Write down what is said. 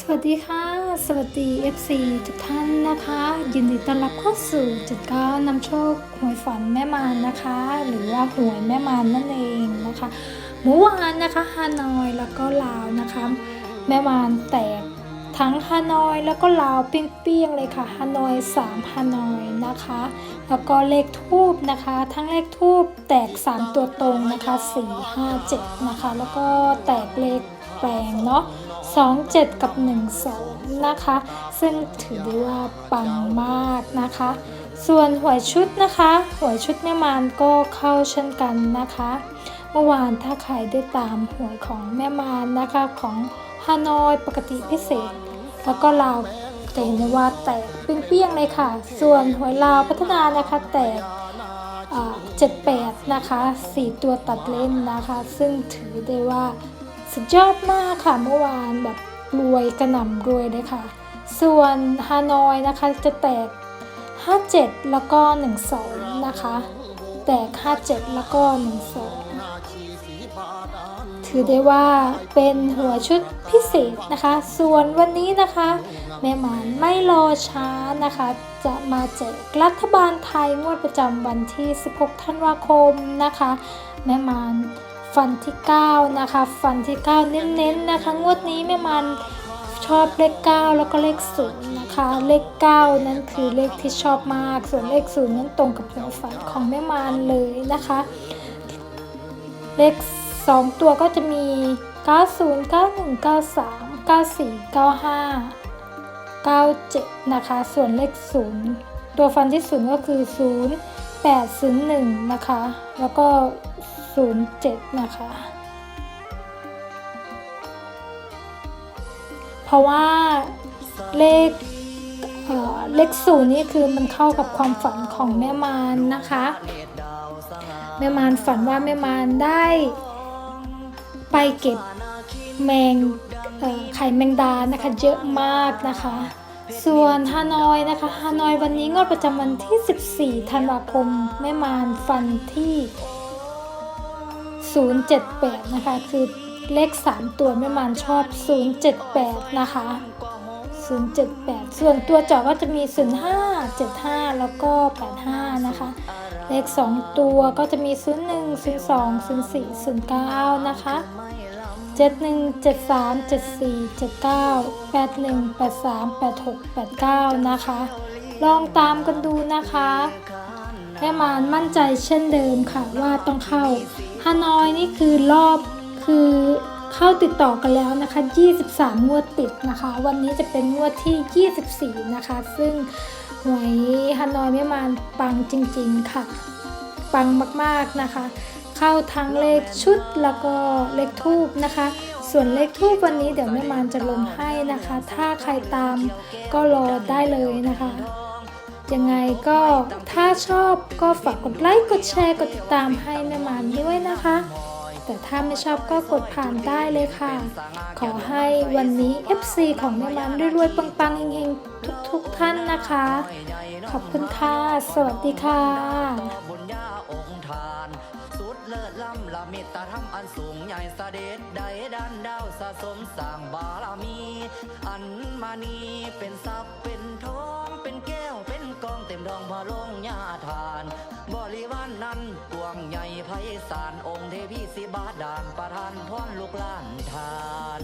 สวัสดีค่ะ สวัสดี FC ทุกท่านนะคะ ยินดีต้อนรับเข้าสู่จุดก้านำโชคหวยฝันแม่มานนะคะ หรือว่าหวยแม่มานนั่นเองนะคะเมื่อวานนะคะฮานอยแล้วก็ลาวนะคะ แม่มานแตกทั้งฮานอยแล้วก็ลาวเปี้ยงๆเลยค่ะฮานอย3ฮานอยนะคะ แล้วก็เลขทูบนะคะ ทั้งเลขทูบแตก 3 ตัวตรงนะคะ4 5 7นะคะแล้วก็แตกเลขแปลงเนาะ 2 7 กับ 1 2 นะคะ ซึ่งถือได้ว่าปังมากนะคะ ส่วนหวยชุดนะคะหวยชุดแม่มานก็เข้าเช่นกันนะคะ เมื่อวานถ้าใครได้ตามหวยของแม่มานนะคะของฮานอยปกติพิเศษ แล้วก็ลาวจะเห็นได้ว่าแตกเปรี้ยงๆเลยค่ะ ส่วนหวยลาวพัฒนานะคะแตกเจ็ดแปดนะคะสี่ตัวตัดเล่นนะคะ ซึ่งถือได้ว่า สุดยอดมากค่ะเมื่อวานแบบรวยกระหน่ำรวยเลยค่ะ ส่วนฮานอยนะคะจะแตก 57 แล้วก็ 12 นะคะ แตก 57 แล้วก็ 12 ถือได้ว่าเป็นหัวชุดพิเศษนะคะ ส่วนวันนี้นะคะ แม่หมานไม่รอช้านะคะ จะมาแจกรัฐบาลไทยงวดประจำวันที่ 16 ธันวาคมนะคะ แม่หมาน ฟันที่9นะคะ ฟันที่ 9 เน้นๆนะคะ งวดนี้แม่มานชอบเลข 9 แล้วก็เลข0นะคะ เลข 9 นั้นคือเลขที่ชอบมาก ส่วนเลข0นั้นตรงกับควฝันของแม่มานเลยนะคะ เลข 2 ตัวก็จะมี 90 91 93 94 95 97 นะคะ ส่วนเลข 0 ตัวฟันที่ 0 ก็คือ 0 8 0 1 นะคะ แล้วก็ 07 นะคะ เพราะว่าเลขเเลขศูนย์นี่คือมันเข้ากับความฝันของแม่มารนะคะ แม่มารฝันว่าแม่มารได้ ไปเก็บแมงไข่แมงดานะคะเยอะมากนะคะ ส่วนฮานอยนะคะฮานอยวันนี้งวดประจำวันที่ 14 ธันวาคมแม่มารฟันที่ 078 นะคะ คือเลข 3 ตัวแม่มานชอบ 078 นะคะ 078 ส่วนตัวเจาะก็จะมี 05 75 แล้วก็ 85 นะคะ เลข 2 ตัวก็จะมี 01 02 04 09 นะคะ71 73 74 79 81 83 86 89นะคะ ลองตามกันดูนะคะ แม่มานมั่นใจเช่นเดิมค่ะว่าต้องเข้าฮานอยนี่คือรอบคือเข้าติดต่อกันแล้วนะคะ 23 งวดติดนะคะ วันนี้จะเป็นงวดที่ 24 นะคะ ซึ่งหวยฮานอยแม่มานปังจริงๆค่ะ ปังมากๆนะคะ เข้าทั้งเลขชุดแล้วก็เลขทูบนะคะ ส่วนเลขทูบวันนี้เดี๋ยวแม่มานจะลงให้นะคะ ถ้าใครตามก็รอได้เลยนะคะ ยังไงก็ถ้าชอบก็ฝากกดไลค์ กดแชร์ กดติดตามให้แม่มานด้วยนะคะ แต่ถ้าไม่ชอบก็กดผ่านได้เลยค่ะ ขอให้วันนี้ FC ของแม่มานรวยๆปังๆเฮงๆ ทุกๆทท่านนะคะ ขอบคุณค่ะ สวัสดีค่ะบุญญาองค์ทานสุดเลิศล้ำละมตตาธรรมอันสูงใหญ่สเสด็จใดดันดาวสะสมสร้างบารมี อันมานีเป็นทรัพย์เป็นทอง ต็มดองพระลงยาทาน บริวารนนั้นกวางใหญ่ไพศาลองค์เทพีสิบาดานประทานพรลูกล้านทาน